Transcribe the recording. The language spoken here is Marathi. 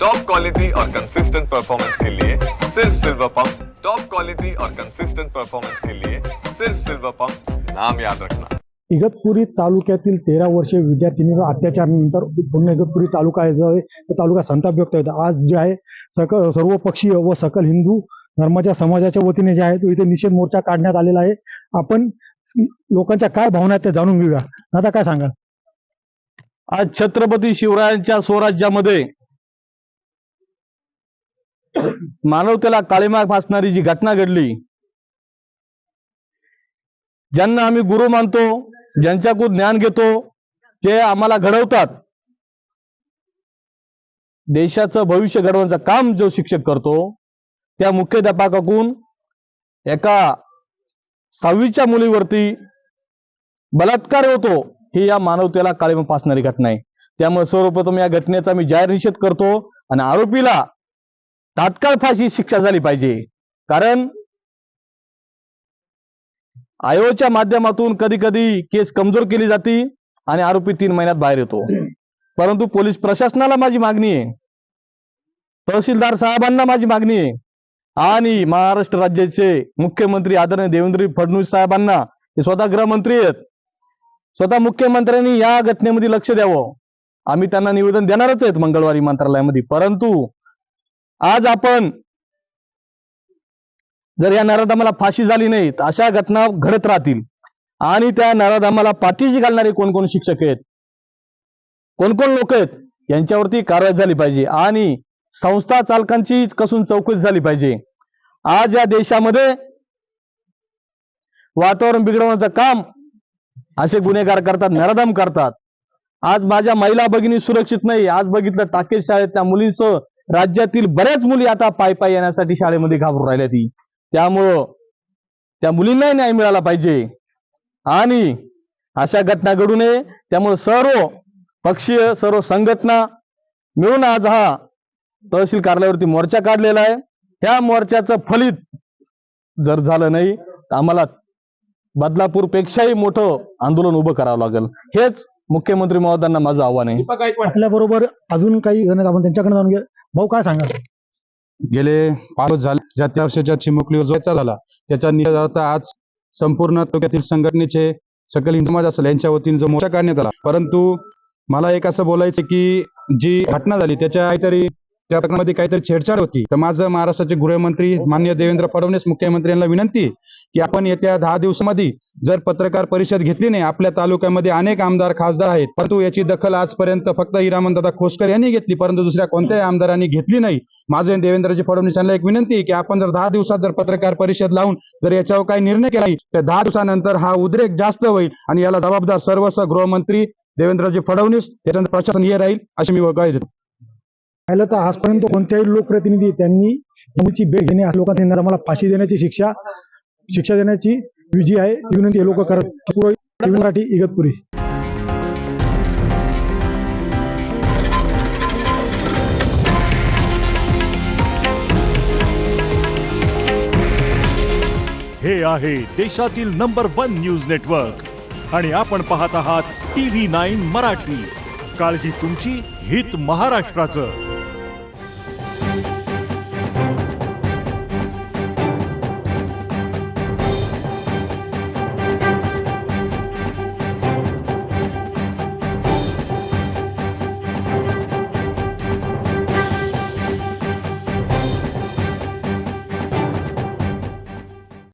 टॉप क्वालिटी और कंसिस्टेंट परफॉर्मेंस के लिए सिर्फ सिल्वर पंप टॉप क्वालिटी और कंसिस्टेंट परफॉर्मेंस के लिए सिर्फ सिल्वर पंप नाम याद रखना। इगतपुरी तालुक्यातील तेरा वर्षीय विद्यार्थिनीवर अत्याचारानंतर पूर्ण इगतपुरी तालुका आहे जो आहे तो तालुका संताप व्यक्त होता. आज जे आहे सकल सर्व पक्षीय व सकल हिंदू धर्माच्या समाजाच्या वतीने जे आहे तो इथे निषेध मोर्चा काढण्यात आलेला आहे. आपण लोकांच्या काय भावना आहेत त्या जाणून घेऊया. आता काय सांगाल? आज छत्रपती शिवरायांच्या स्वराज्यामध्ये मानवतेला काळीमाग फासणारी जी घटना घडली ज्यांना आम्ही गुरु मानतो ज्यांच्याकडून ज्ञान घेतो ते आम्हाला घडवतात. देशाचं भविष्य घडवण्याचं काम जो शिक्षक करतो त्या मुख्याध्यापकाकून एका सहावीच्या मुलीवरती बलात्कार होतो ही या मानवतेला काळीमा फासणारी घटना आहे. त्यामुळे सर्वप्रथम या घटनेचा मी जाहीर निषेध करतो आणि आरोपीला तात्काळ फाशी शिक्षा झाली पाहिजे. कारण आयोच्या माध्यमातून कधी कधी केस कमजोर केली जाते आणि आरोपी तीन महिन्यात बाहेर येतो. परंतु पोलीस प्रशासनाला माझी मागणी आहे. तहसीलदार साहेबांना माझी मागणी आहे. आणि महाराष्ट्र राज्याचे मुख्यमंत्री आदरणीय देवेंद्र फडणवीस साहेबांना ते स्वतः गृहमंत्री आहेत. स्वतः मुख्यमंत्र्यांनी या घटनेमध्ये लक्ष द्यावं. आम्ही त्यांना निवेदन देणारच आहेत मंगळवारी मंत्रालयामध्ये. परंतु आज आपण जर या नराधामाला फाशी झाली नाही तर अशा घटना घडत राहतील. आणि त्या नराधामाला पाठीशी घालणारे कोण कोण शिक्षक आहेत? कोण कोण लोक आहेत? यांच्यावरती कारवाई झाली पाहिजे. आणि संस्था चालकांची कसून चौकशी झाली पाहिजे. आज या देशामध्ये वातावरण बिघडवण्याचं काम असे गुन्हेगार करतात नराधाम करतात. आज माझ्या महिला भगिनी सुरक्षित नाही. आज बघितलं टाकेश शाळेत त्या मुलींचं राज्यातील बऱ्याच मुली आता पाय पाय येण्यासाठी शाळेमध्ये घाबरून राहिल्या ती. त्यामुळं त्या मुलींनाही न्याय मिळाला पाहिजे. आणि अशा घटना घडू नये. त्यामुळे सर्व पक्षीय सर्व संघटना मिळून आज हा तहसील कार्यालयावरती मोर्चा काढलेला आहे. ह्या मोर्चाचं फलित जर झालं नाही तर आम्हाला बदलापूर पेक्षाही मोठं आंदोलन उभं करावं लागेल. हेच मुख्यमंत्री महोदयांना माझं आव्हान आहे. आपल्या बरोबर अजून काही जण आहेत, आपण त्यांच्याकडे जाणून घ्या भाऊ काय सांगाल? गेले पाच वर्ष झाले. ज्या त्या वर्षाच्या चिमुकलीवर जो झाला त्याच्या निषेधार्थ आज संपूर्ण तालुक्यातील संघटनेचे सकल हिंदू समाज असेल यांच्या वतीने जो मोर्चा काढण्यात आला. परंतु मला एक असं बोलायचं की जी घटना झाली त्याच्या काहीतरी त्या प्रकरणामध्ये काहीतरी छेडछाड होती. तर माझं महाराष्ट्राचे गृहमंत्री मान्य देवेंद्र फडणवीस मुख्यमंत्री यांना विनंती की आपण येत्या दहा दिवसामध्ये जर पत्रकार परिषद घेतली नाही आपल्या तालुक्यामध्ये अनेक आमदार खासदार आहेत. परंतु याची दखल आजपर्यंत फक्त हिरामनदादा खोसकर यांनी घेतली परंतु दुसऱ्या कोणत्याही आमदारांनी घेतली नाही. माझे देवेंद्रजी फडणवीस यांना एक विनंती आहे की आपण जर दहा दिवसात जर पत्रकार परिषद लावून जर याच्यावर काही निर्णय केला तर दहा दिवसानंतर हा उद्रेक जास्त होईल आणि याला जबाबदार सर्वस्व गृहमंत्री देवेंद्रजी फडणवीस त्याच्यानंतर प्रशासन हे राहील अशी मी वगळ देतो. पाहिलं तर आजपर्यंत कोणत्याही लोकप्रतिनिधी त्यांनी मुलीची भेट घेणे असं लोकांना मला फाशी देण्याची शिक्षा शिक्षा देण्याची जी आहे. ती विनंती हे लोक करत मराठी इगतपुरी. हे आहे देशातील नंबर वन न्यूज नेटवर्क. आणि आपण पाहत आहात टी व्ही नाईन मराठी. काळजी तुमची हित महाराष्ट्राचं.